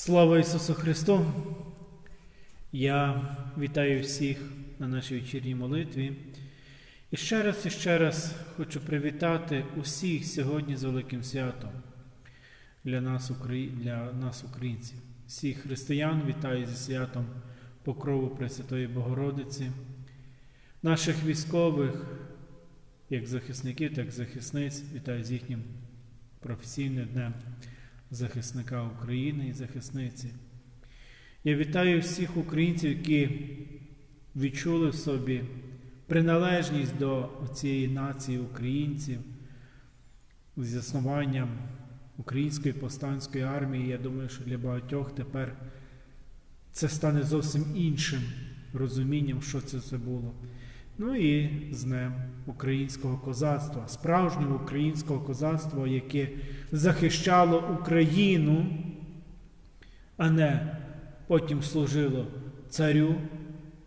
Слава Ісусу Христу! Я вітаю всіх на нашій вечірній молитві. І ще раз і ще раз хочу привітати усіх сьогодні з великим святом для нас, для нас українців. Всіх християн вітаю зі святом Покрову Пресвятої Богородиці, наших військових, як захисників, так і захисниць, вітаю з їхнім професійним днем захисника України і захисниці. Я вітаю всіх українців, які відчули в собі приналежність до цієї нації українців з заснуванням Української повстанської армії. Я думаю, що для багатьох тепер це стане зовсім іншим розумінням, що це все було. Ну і з Днем українського козацтва, справжнього українського козацтва, яке захищало Україну, а не потім служило царю,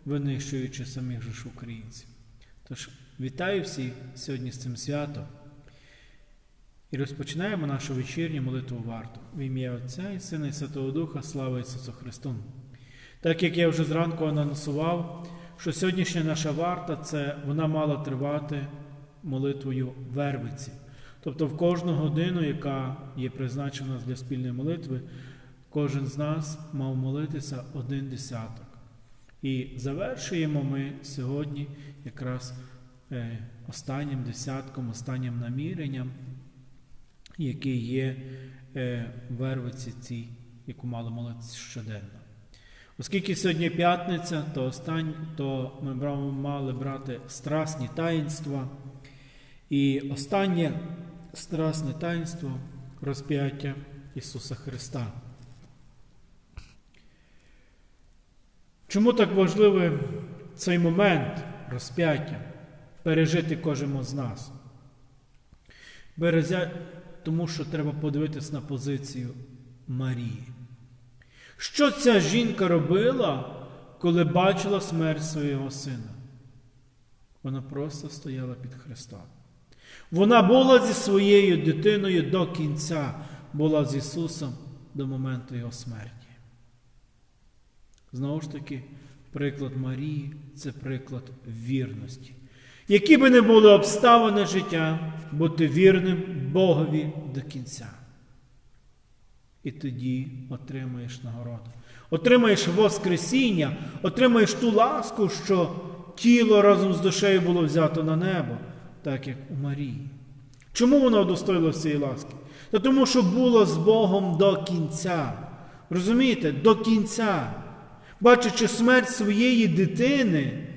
винищуючи самих же ж українців. Тож вітаю всіх сьогодні з цим святом. І розпочинаємо нашу вечірню молитву варту в ім'я Отця і Сина і Святого Духа, слава Ісусу Христу. Так як я вже зранку анонсував, що сьогоднішня наша варта це вона мала тривати молитвою Вервиці. Тобто в кожну годину, яка є призначена для спільної молитви, кожен з нас мав молитися один десяток. І завершуємо ми сьогодні якраз е, останнім десятком, останнім наміренням, який є е, Вервиці цій, яку мали молитися щоденно. Оскільки сьогодні п'ятниця, то, остань, то ми мали брати страсні таїнства. І останнє страсне таїнство розп'яття Ісуса Христа. Чому так важливий цей момент розп'яття пережити кожному з нас? Березя, тому що треба подивитись на позицію Марії. Що ця жінка робила, коли бачила смерть свого сина? Вона просто стояла під Христом. Вона була зі своєю дитиною до кінця, була з Ісусом до моменту Його смерті. Знову ж таки, приклад Марії це приклад вірності. Які би не були обставини життя, бути вірним Богові до кінця. І тоді отримаєш нагороду. Отримаєш Воскресіння, отримаєш ту ласку, що тіло разом з душею було взято на небо, так як у Марії. Чому вона удостоїлася цієї ласки? Та тому, що було з Богом до кінця. Розумієте, до кінця. Бачачи смерть своєї дитини,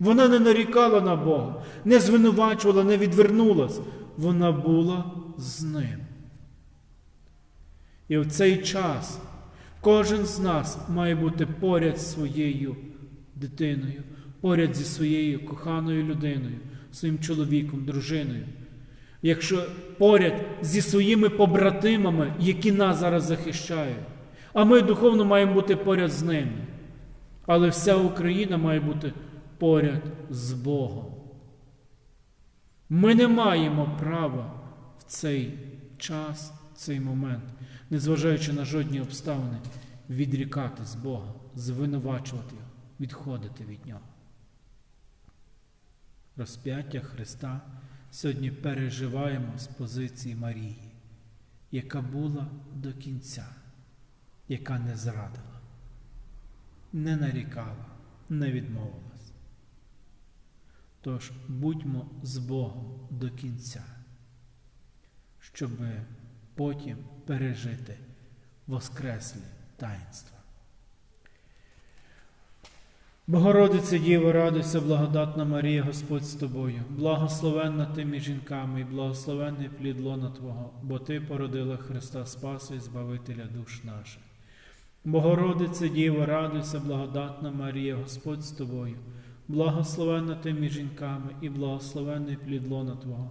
вона не нарікала на Бога, не звинувачувала, не відвернулась. Вона була з ним. І в цей час кожен з нас має бути поряд з своєю дитиною, поряд зі своєю коханою людиною, своїм чоловіком, дружиною. Якщо поряд зі своїми побратимами, які нас зараз захищають, а ми духовно маємо бути поряд з ними. Але вся Україна має бути поряд з Богом. Ми не маємо права в цей час, цей момент, незважаючи на жодні обставини, відрікати з Бога, звинувачувати Його, відходити від Нього. Розп'яття Христа сьогодні переживаємо з позиції Марії, яка була до кінця, яка не зрадила, не нарікала, не відмовилась. Тож будьмо з Богом до кінця, щоб потім пережити воскреслі таїнства. Богородице Діво, радуйся, благодатна Марія, Господь з тобою, благословенна ти між жінками, і благословенний плід Твого, бо Ти породила Христа Спаса і Збавителя душ наших. Богородице Діво, радуйся, благодатна Марія, Господь з тобою, благословенна ти між жінками, і благословенний плід лона Твого,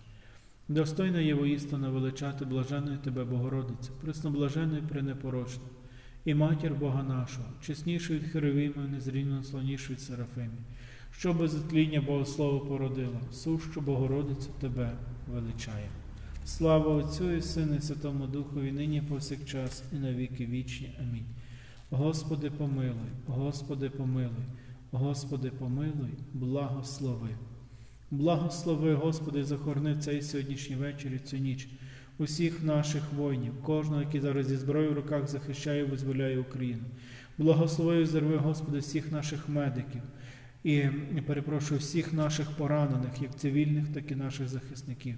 Достойно є воістину величати блаженною Тебе, Богородицю, пресноблаженою пренепорочну, і матір Бога нашого, чеснішою від Херовимів, незрівно слонішою від Серафимів, що без отління Богослово породила, сущу Богородицю Тебе величає. Слава Отцю і Сину, і Святому Духові, нині повсякчас, і на віки вічні. Амінь. Господи, помилуй, Господи, помилуй, Господи, помилуй, благослови. Благослови, Господи, захорони цей сьогоднішній вечір і цю ніч усіх наших воїнів, кожного, який зараз зі зброєю в руках захищає і визволяє Україну. Благослови зерви, Господи, всіх наших медиків і перепрошую всіх наших поранених, як цивільних, так і наших захисників.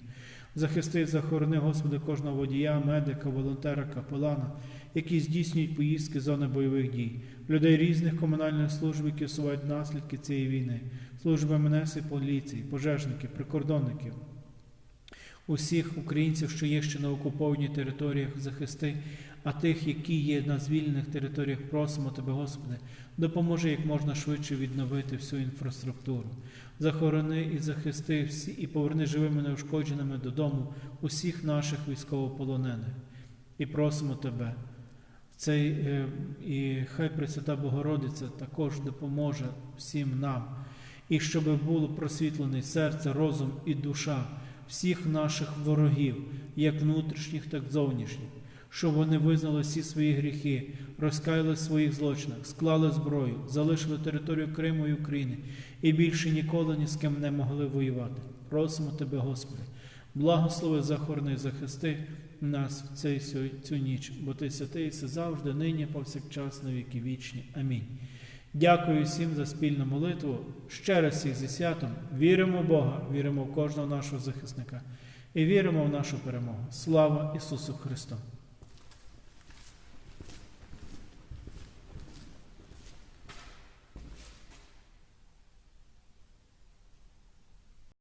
Захисти, захорони, Господи, кожного водія, медика, волонтера, капелана, які здійснюють поїздки з зони бойових дій, людей різних комунальних служб, які усувають наслідки цієї війни, служби МНС і поліції, пожежників, прикордонників, усіх українців, що є ще на окупованій територіях, захисти, а тих, які є на звільнених територіях, просимо Тебе, Господи, допоможи як можна швидше відновити всю інфраструктуру. Захорони і захисти всі і поверни живими неушкодженими додому усіх наших військовополонених. І просимо Тебе. Цей, е, і хай Пресвята Богородиця також допоможе всім нам, і щоб було просвітлене серце, розум і душа всіх наших ворогів, як внутрішніх, так і зовнішніх, щоб вони визнали всі свої гріхи, розкаяли в своїх злочинах, склали зброю, залишили територію Криму і України і більше ніколи ні з ким не могли воювати. Просимо Тебе, Господи, благослови, захорони, захисти нас в цей, цю ніч, бо Ти святий все завжди, нині, повсякчас, на віки вічні. Амінь. Дякую всім за спільну молитву. Ще раз всіх зі святом. Віримо в Бога, віримо в кожного нашого захисника і віримо в нашу перемогу. Слава Ісусу Христу!